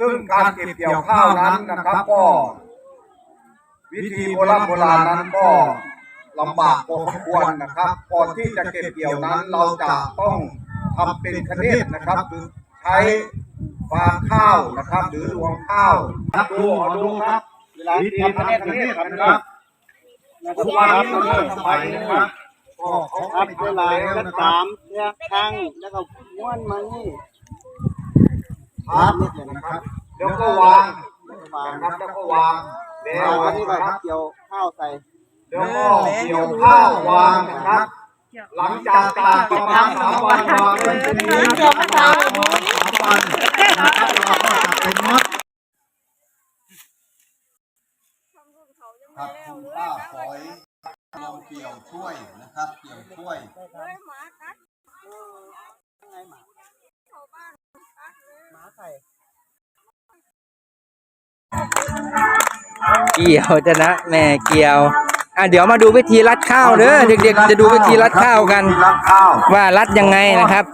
ซึ่งการเก็บเกี่ยวข้าวนั้นนะครับ ก็ วิธีโบราณโบราณนั้นก็ลำบากพอสมควรนะครับ ก่อนที่จะเก็บเกี่ยวนั้น เราจะต้องทำเป็นคเนตนะครับคือใช้ฟางข้าวนะครับ หรือรวงข้าวครับดูดูครับเวลาที่ทำคะแนนคะแนนนะครับทุกวันนี้มันสบายนะครับก็เขาครับไม่เวทำลาแล้วก็นะคสารับมเนี่ยครั้งแล้วก็ม้วนมานี่ครับ นะครับเดี๋ยวก็วางวางนะครับแล้วก็วางแล้วอันนี้ก็นะครับเกี่ยวข้าวใส่เดี๋ยวก็เกี่ยวข้าววางนะครับ หลังจากตากประมาณสามวันวางไว้เป็นนี้สามวันนะครับเราก็จะเป็นมัดครับคุณป้าฝอยลองเกี่ยวช่วยนะครับ เกี่ยวช่วยหมาไข่ เกี่ยวจะนะแม่เกี่ยวอะเดี๋ยวมาดูวิธีรัดข้าวเด้อเด็กๆจะดูวิธีรัดข้าวกันรัดข้าวว่ารัดยังไงนะครับ